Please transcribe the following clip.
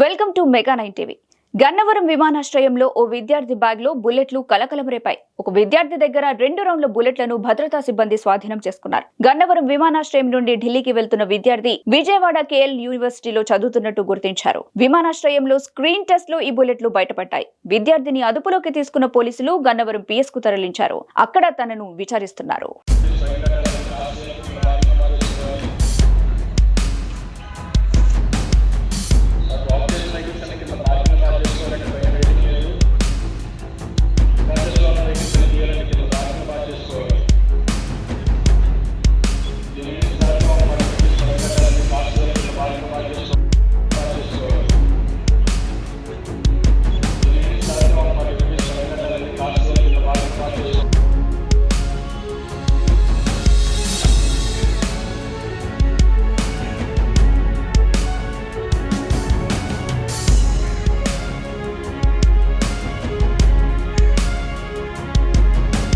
Welcome to mega nine TV. Gannavaram విమానాశ్రయంలో ఓ విద్యార్థి బ్యాగ్లో బుల్లెట్లు కలకలం రేపాయి ఒక విద్యార్థి దగ్గర రెండు రౌండ్ల బుల్లెట్లను భద్రతా సిబ్బంది స్వాధీనం చేసుకున్నారు. గన్నవరం విమానాశ్రయం నుండి ఢిల్లీకి వెళ్తున్న విద్యార్థి విజయవాడ కేఎల్ యూనివర్సిటీలో చదువుతున్నట్టు గుర్తించారు. విమానాశ్రయంలో స్క్రీన్ టెస్ట్లో ఈ బుల్లెట్లు బయటపడ్డాయి. విద్యార్థిని అదుపులోకి తీసుకున్న పోలీసులు గన్నవరం పిఎస్కు తరలించారు. అక్కడ తనను విచారిస్తున్నారు.